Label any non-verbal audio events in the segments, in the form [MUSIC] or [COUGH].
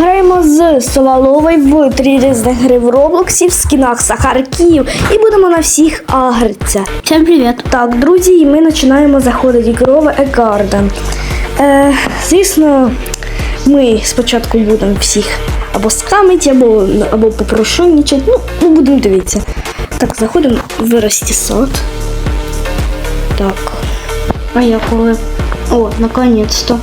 Граємо з Сололовою в три різних гри в Роблоксі, в скінах Сахарків і будемо на всіх агритися. Всем привет. Так, друзі, і ми починаємо заходити ігрове Eggarden. Е, звісно, ми спочатку будемо всіх або скамити, або, або попрошайничати. Ну, ми будемо дивитися. Так, заходимо в Ростісад. Так. А я коли? О, наконец-то.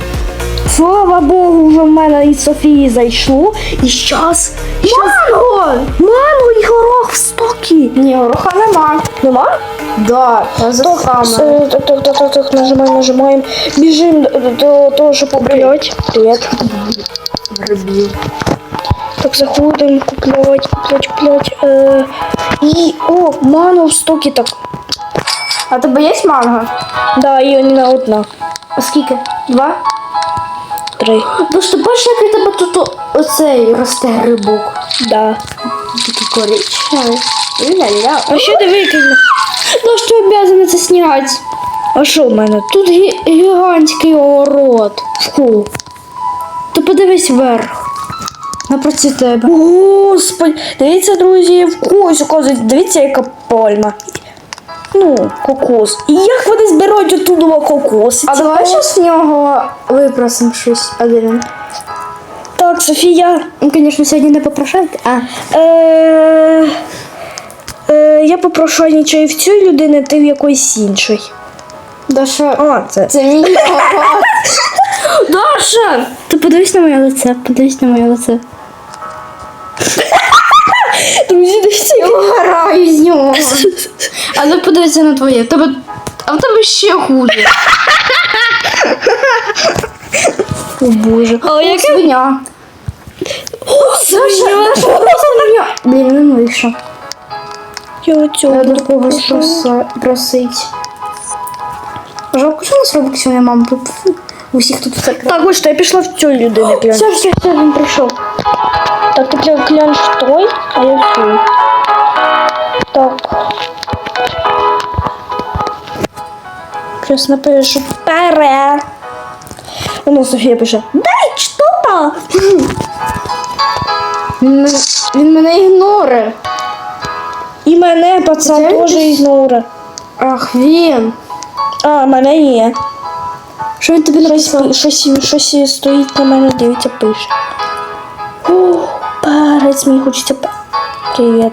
Слава Богу, вже в мене і Софії зайшло. І щас. Манго! Манго і горох в стокі. Ні, гороха нема. Нема? Да, за Так, так, так, так, так, так, нажимаємо, нажимаємо. Біжимо до, того, щоб купляти. Привіт. Грибів. Так, заходимо, куплять, куплять, куплять. Е, і, о, ману в стокі так. А тебе є манго? Да, і не одна. А скільки? Два? Три. Ну що бачиш, як у тебе тут оцей росте грибок. Да. Такий коричневий. Ля-ля. А що дивитися? Ну що обязаны це снять? А що в мене? Тут гі- гігантський город. Фу. То подивись вверх. Напроти тебе. Господи, дивіться, друзі, в когось дивіться, яка пальма. Ну, кокос. І як вони збирають оттуда кокоси? А давай зараз з нього випросимо щось. Він? Так, Софія. Ну, звісно, сьогодні не попрошайте. А. Е, е, я попрошу нічого в цій людини, ти в якоїсь іншій. Даша. А, це. Це мій [LAUGHS] город. Даша! Ти подивись на моє лице, подивись на моє лице. [LAUGHS] Друзі, дивіться. Я вгораю з нього. [LAUGHS] А ну подивися на твоє. Тебе... А в тебе ще хуже. О боже. А О, яке? свиня. Свиня. Даша, свиня. Блін, він вийшов. Я цього Треба до когось просить. Жалко, що у нас робоксів нема, бо фу, усіх тут все Так, ось я пішла в цю людину. Все, все, все, він прийшов. Так, глянеш в той, а я в цю. Так. Зараз напишу пере. Воно Софія пише. Дай що-то! Він, мене- він мене ігнорує. І мене пацан Це теж якийсь- ігноре. Ах, він. А, мене є. Що він тобі Щось, написав? щось, щось стоїть на мене, дивиться, пише. Перець, мені хочеться Привіт.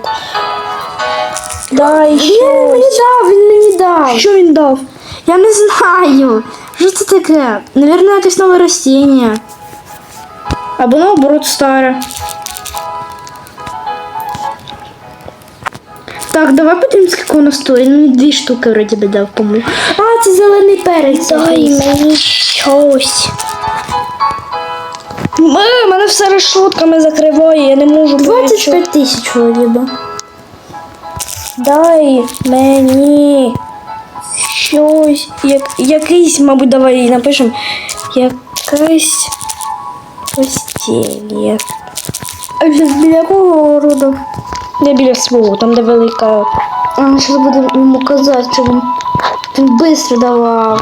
Дай Він мені дав, він мені дав. Що він дав? Я не знаю. Що це таке? Наверное, якесь нове растіння. Або наоборот старе. Так, давай подивимось, скільки воно стоїть. Мені дві штуки вроді би дав, по-моєму. А, це зелений перець. Дай мені щось. М, мене все решотками закриває, я не можу. нічого. 25 тисяч вроді би. Дай мені щось. Як, якийсь, мабуть, давай напишемо. Якесь постілля. А для якого роду? Не біля свого, там де велика. А ми зараз будемо йому казати, що він, він швидко давав.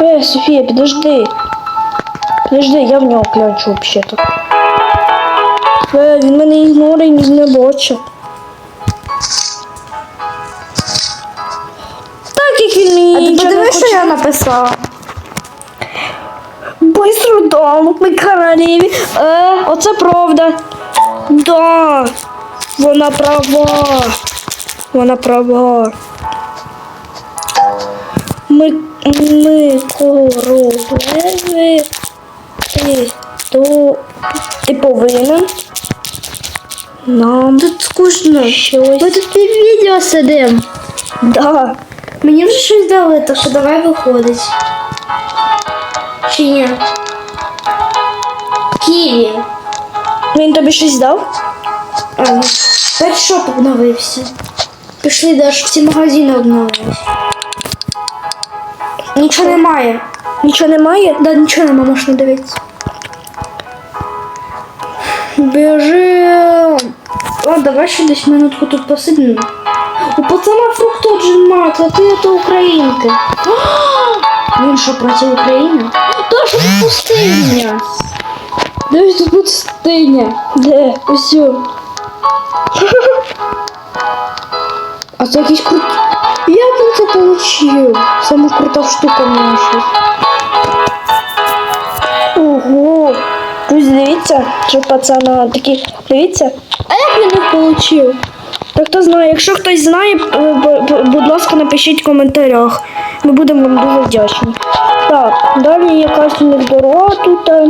Е, Софія, підожди. Підожди, я в нього клянчу взагалі-то. Е, він мене ігнорить, не бачить. Так як він мені А ти подивись, що я написала? Быстро дам, ми королеві. Е, оце правда. Да. Вона права. Вона права. Ми, ми королеви. Ти, то, ти повинен нам Тут скучно. щось. Ми тут під відео сидимо. Да. Мені вже щось дали, так що давай виходить. Чи ні? Ківі. Він тобі щось дав? А, ну, Петшоп обновився. Пішли далі, всі магазини обновились. Нічого немає. Нічого немає? Да, нічого немає, можна дивитися. Біжим. Ладно, давай ще десь минутку тут посидимо. У пацана фрукт отжимать, а ти это українка. Він що, проти України? Тоже пустиня. Дивись, тут пустиня. Де? Ось. А це якийсь крут. Як він це получив? Саме крута штука наша. Ого. Друзі, дивіться, що пацана такі. Дивіться. А як він їх получив? Та хто знає, якщо хтось знає, будь ласка, напишіть в коментарях. Ми будемо вам дуже вдячні. Так, далі якась у них дорога тут. е,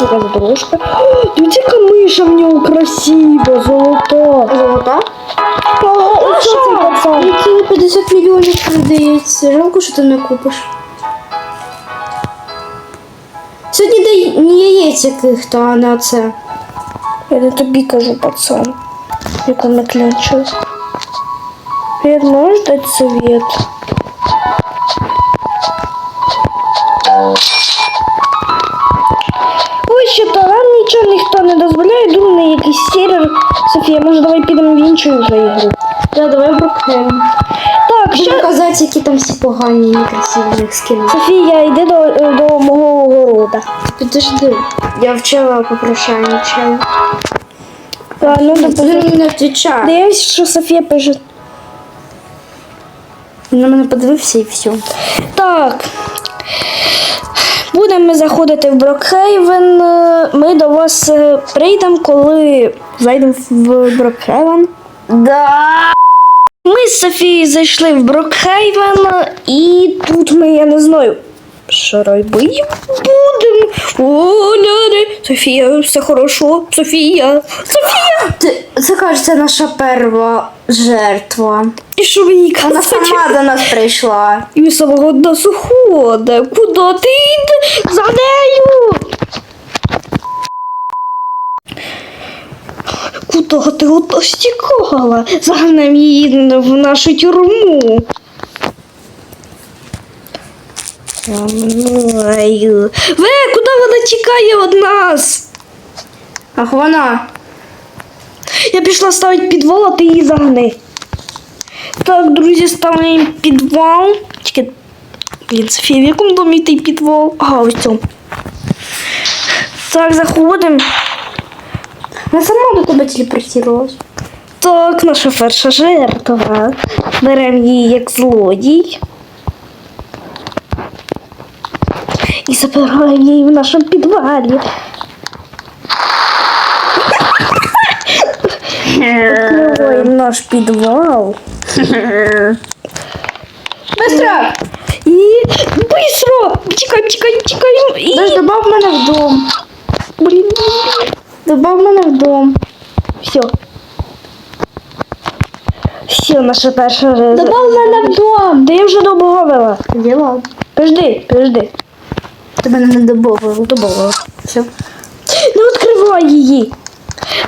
Якась дорожка. О, [GASPS] Дивіться, яка миша в нього красива, золота. Золота? А що цей пацан? Які 50 мільйонів продається. Жалко, що ти не купиш. Сьогодні день яєць яких-то, а не це. Я не тобі кажу, пацан. Як он наклянчив. Привет, можешь дать совет? Ой, що то нам нічого ніхто не дозволяє, думаю, якийсь сервер. Софія, може давай підемо в іншу вже ігру. Да, давай Брукхейм. Так, Що що? казати, які там всі погані і некрасиві скини. Софія, йди до, до мого огорода. Підожди. Я вчора попрошаю нічого. А, ну, Він допустим. не відповідає. Дивись, що Софія пише. На мене подивився і все. Так. Будемо ми заходити в Брокхейвен. Е, Ми до вас е, прийдемо, коли зайдемо в Брокхейвен. Да. Ми з Софією зайшли в Брокхейвен, і тут ми, я не знаю, що робити будемо. О, ля-ля. Софія, все хорошо. Софія. Софія! Ти, це кажеться наша перша жертва. І що ви їй Вона казати? сама до нас прийшла. І самого до сухода. Куди ти йди? За нею? Куди ти ото стікала? Загнем її в нашу тюрму. Ви, куди вона тікає від нас? Ах, вона. Я пішла ставити підвал, а ти її загни. Так, друзі, ставимо підвал. Тільки, блін, Софія, в якому домі той підвал? Ага, ось цьому. Так, заходимо. Вона сама до тебе телепортувалась. Так, наша перша жертва. Беремо її як злодій. І забираємо її в нашому підвалі. Відкриваємо наш підвал. Быстро! І быстро! Тікаємо, тікаємо, тікаємо. І... Добав мене в дом. Блін, Добав мене в дом. все. Все, наша перша жертва. Добав мене в дом. Да я вже добавила. Діла. Подожди, подожди. Тебе не добавив. Добавила. Все. Не відкривай її.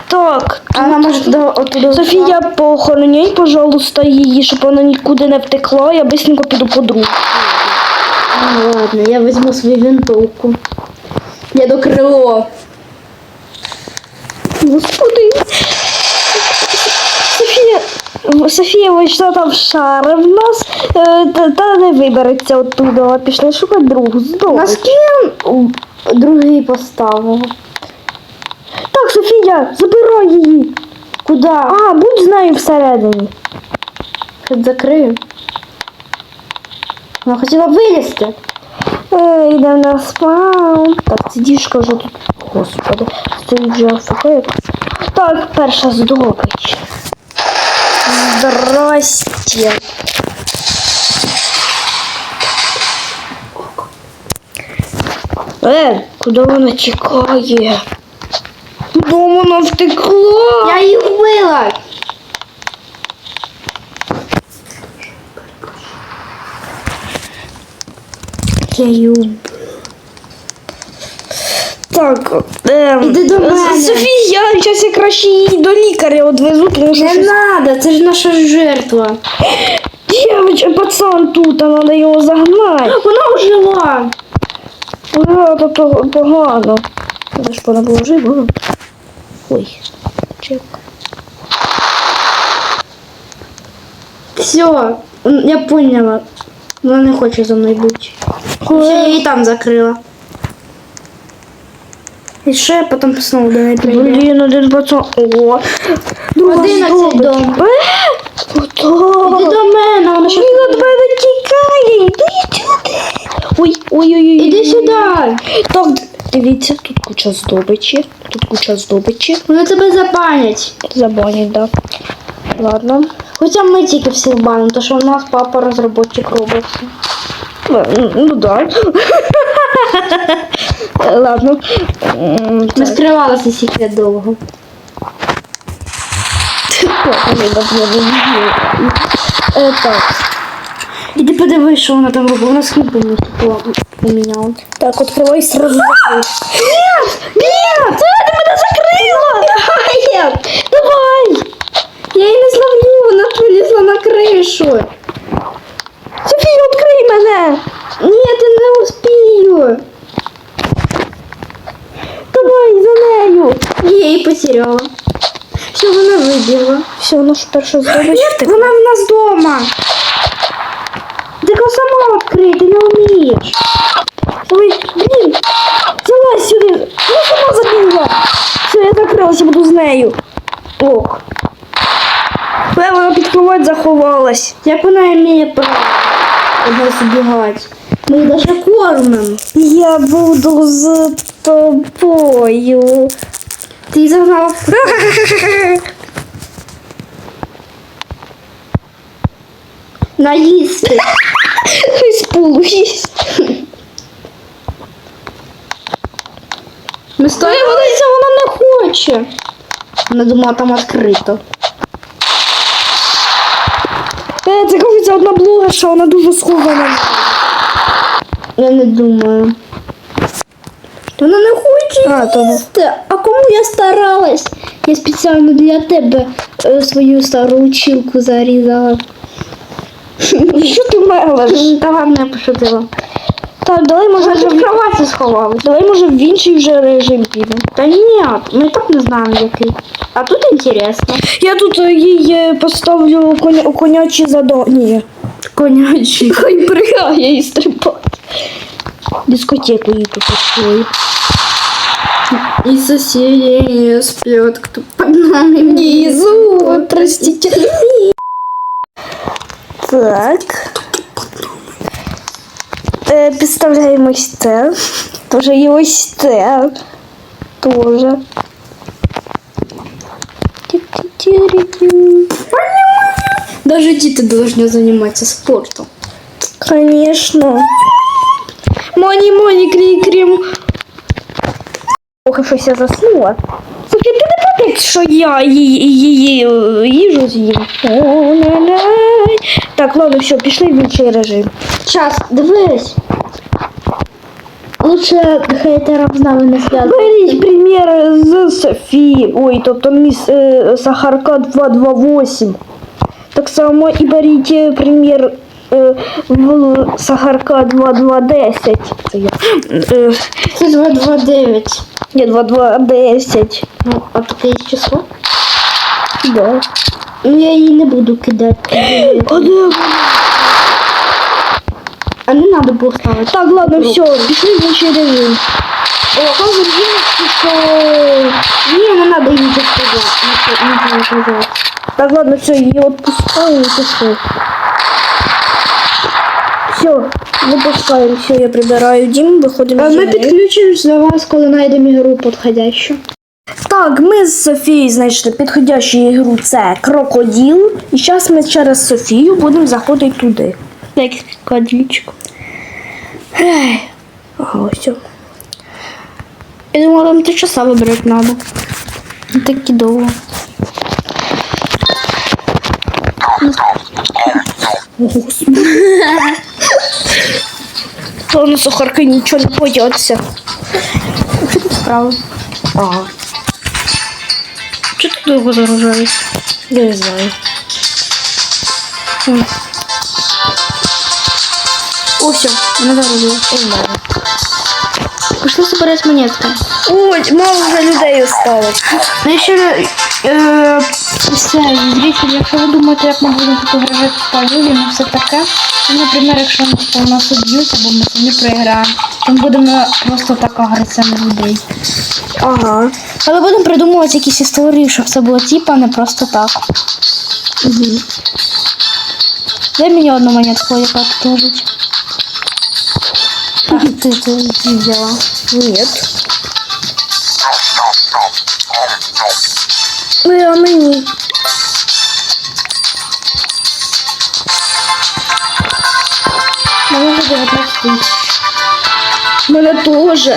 Так, вона може до. Софія, поохороняй, пожалуйста, її, щоб вона нікуди не втекла. Я быстренько піду по другу. Ну, ладно, я візьму свою винтовку. Я до крило. Господи. Софія, Софія вийшла там шари в нас, е, та, не вибереться оттуда. Пішли шукати другу. На Здорово. скін другий поставив. Так, Софія, забирай її. Куди? А, будь з нею всередині. Щось закрию. Вона хотіла вилізти. Е, йдемо на спаун. Так, це діжка вже тут. Господи, стоїть вже сухий. Так, перша здобич. Здрасте. Е, куди вона тікає? Куди вона втекла? Я її вбила. Я її убила. Так, ем, Іди до мене. Софія, зараз я краще її до лікаря одвезу, тому що Не щось- надо, це ж наша жертва. Дівча, пацан тут, а треба його загнати. Вона ожила. Ура, то то погано. Треба ж вона була жива. Ой, чек. Все, я поняла. Вона не хоче за мною бути. Я її там закрила. І ще потім знову до неї. Блін, один пацан. О, друга 11 здобич. дом. Е, Ото. Іди до мене, вона ще... Він від мене тікає. Іди сюди. Ой, ой, ой, ой. Іди сюди. Так, дивіться, тут куча здобичі. Тут куча здобичі. Вони тебе запанять. Забанять, да. Ладно. Хоча ми тільки всіх банимо, тому що у нас папа розробник робиться. Ну, ну да. [LAUGHS] [LAUGHS] Ладно. Так. скривалися секрет довго. Не [LAUGHS] Так, Іди подивись, що вона там робить. Вона мені поміняла. так, відкривай сразу. Нет! Нет! Ти мене закрила! Нет! [LAUGHS] Давай! Я її не зловлю, вона вилізла на кришу. Софія, відкрий мене! Ні, ти не успію. Давай за нею! Я її потеряла. Все, вона вибігла. Все, вона ж перша здобич. Ні, вона в нас вдома. Ти його сама відкрий, ти не вмієш. Ой, блін! Залазь сюди! Ну сама забігла! Все, я закрилася, буду з нею. Ох. Вона під кровать заховалась. Як вона вміє право збігати. Ми її навіть кормимо. Я буду з тобою. Ти загнала [LAUGHS] наїсти. З полу їсть. Ми стоїмо. Вона, не хоче. Вона думала, там відкрито. Е, це кажеться одна блогерша, вона дуже схожа на мене. Я не думаю. Вона не хоче А, то- А кому я старалась? Я спеціально для тебе е, свою стару училку зарізала. Що ти мелиш? Та ладно, я пошутила. Так, давай може вже в кроваті сховалась. давай може в інший вже режим підемо. Та ні, ми так не знаємо який. А тут інтересно. Я тут е, їй е, поставлю коня, конячі задання. Конячий. Хай пригає і стрибати. Дискотеку їй тут устрою. И соседи не спят, кто под нами Внизу, простите. Так. Е, Підставляємо ось це. Тоже і ось це. Тоже. Даже дети должны заниматься спортом. Конечно. Моні, моні, крій, крім. Ох, щось я заснула. Софія, ти не пам'ятаєш, що я її, її е, їжу з'їм? О-ля-ля. Так, ладно, все, пішли в інший режим. Час, дивись. Лучше хейтерам з нами не зв'язувати. Беріть примір з Софії. Ой, тобто міс е, Сахарка 228. Так само і беріть е, примір е, в Сахарка 2210. Це я. Е, Це 229. Ні, 2210. Ну, а таке є число? Да. Ну я її не буду кидати. А де вона? А не треба було ставити. Так, ладно, все, пішли в інший режим. О, кажуть, що... Ні, не треба її сказати. Не треба казати. Так, ладно, все, її відпускаємо і пішли. Все, випускаємо, все, я прибираю дім, виходимо. А ми підключимось до вас, коли знайдемо ігру підходящу. Так, ми з Софією знайшли підходящу ігру, це крокодил. І зараз ми через Софію будемо заходити туди. Як кадрічку. Ага, ось. Я думала, там три часа вибирати треба. Такі довго. Главное, сухарка нічого не бояться. Справа. Ага, Чого ти довго загружаєш? я не знаю. О, все, мене загрузило. І в мене. пошли собирать монетки. Ой, мало вже людей осталось. Ну ще е, все, зрителі, якщо ви думаєте, як ми будемо грати по Юлі, ну все таке. Ну, наприклад, якщо типу, нас уб'ють або ми самі проіграємо, то ми будемо просто так агресивно людей. Ага. Але будемо придумувати якісь історії, щоб це було типа, не просто так. Угу. Дай мені одну монетку, яка тут лежить. Ах, ти, ти, ти взяла. Нет. Ну, а мені. Мені вже 19 тисяч. Мене теж.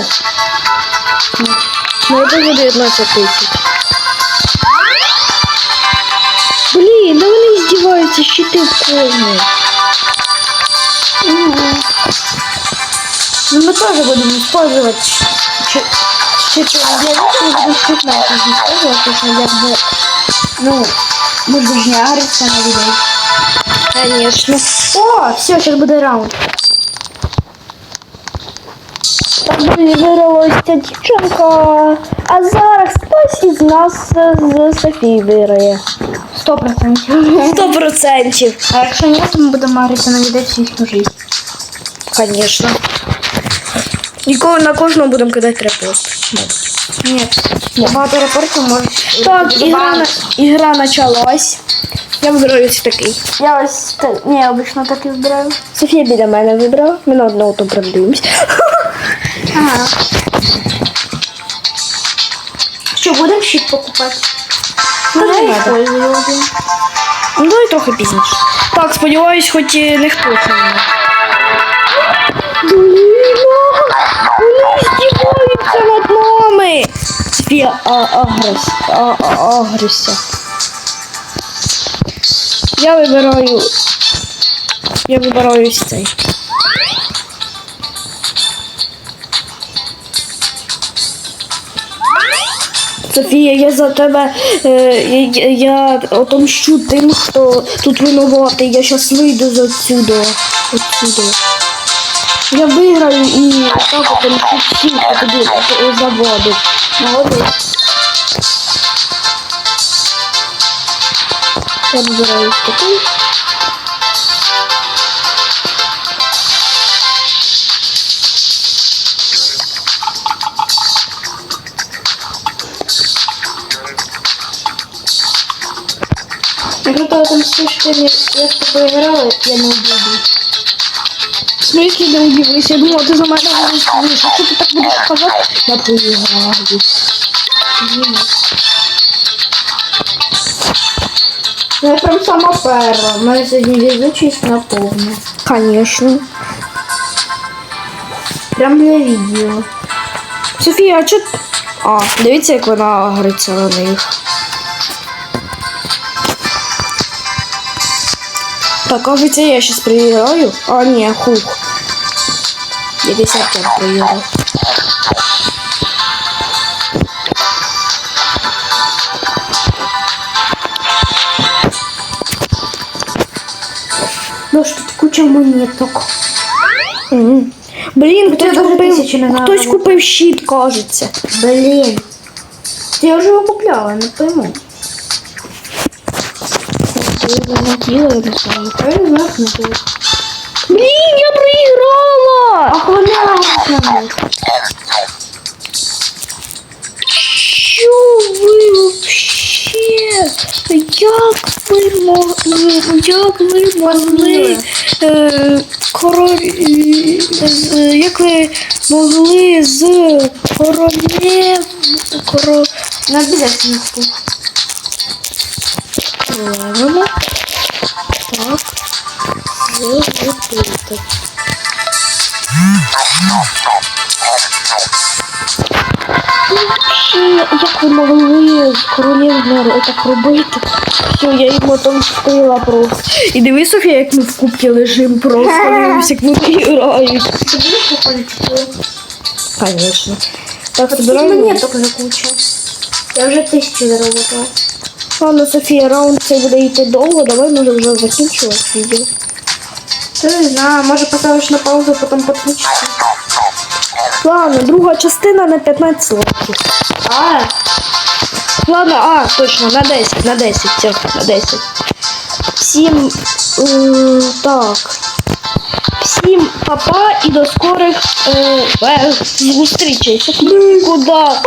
Мене теж 19 тисяч. Блін, да вони здіваються, щити в кожну. Ну, мы тоже будем использовать щиты. Я вижу, мы будем щит на это использовать, потому что я бы, ну, мы же не агриться на людей. Конечно. О, все, сейчас будет раунд. Так вигралася ця дівчинка. А зараз хтось із нас з Софії виграє. Сто процентов. Сто процентів. А якщо ні, то ми будемо агриться на людей всю їхню жизнь. Звісно. Ніколи на кожного будемо кидати репост. Нет. Багато репортів можеш... Так, ігра, на- ігра почалась. Я вибираю ось такий. Я ось... та- Ні, обично так і збираю. Софія біля мене вибрала. Ми на одного то продивимось. Ага. Що, будемо щит покупати? Ну, не я. Ну, давай трохи пізніше. Так, сподіваюсь, хоч і не вони над нами. А, агрися. Я вибираю. Я вибираю ось цей. Софія, я за тебе. Е, я, я отомщу тим, хто тут винуватий. Я щас вийду з отсюда. Отсюда. Я виграю і так отомщу всіх, хто туди заводить. Молодець. Я вибираю ось такий. Якщо ти там всі чотири я проіграла, я не убіду. В смысле не удивилась? Я думала, ти за мене голосуєш. Якщо ти так будеш казати, я. Ну, я прям сама перша. У мене сьогодні везучість на повну. Конечно. Прям для відео. Софія, а чо... А, дивіться, як вона агриться на них. Так, кажется, я сейчас проиграю. А, не, хух. Я 55 проиграл. Ну ж тут куча монеток. Мгм. Блін, Хоча хтось даже купив, тисячі не хтось заробив. купив щит, кажеться. Блін. Я вже його купляла, не пойму. Знаю, як не було. Блін, я проіграла! Охлоняла. Що ви вообще? Як ви могли? Як ви могли? Е, король, з- як ви могли з королев... Королевами На білесеньку. так зробити? Як ви могли з королівною так робити? Все, я їм отомстила просто. І диви, Софія, як ми в кубці лежимо просто, дивимося, як вони грають. Ти будеш походити? Конечно. Так, монеток вже куча. Я вже тисячу заработала. Ладно, Софія, раунд цей буде йти довго, давай може вже закінчувати відео. Та не знаю, може поставиш на паузу, потім підключишся. Ладно, друга частина на 15 лайків. А, Ладно, а, точно, на 10, на 10, все, на 10. Всім е, так. Всім папа і до скорих е, зустрічей. Куда?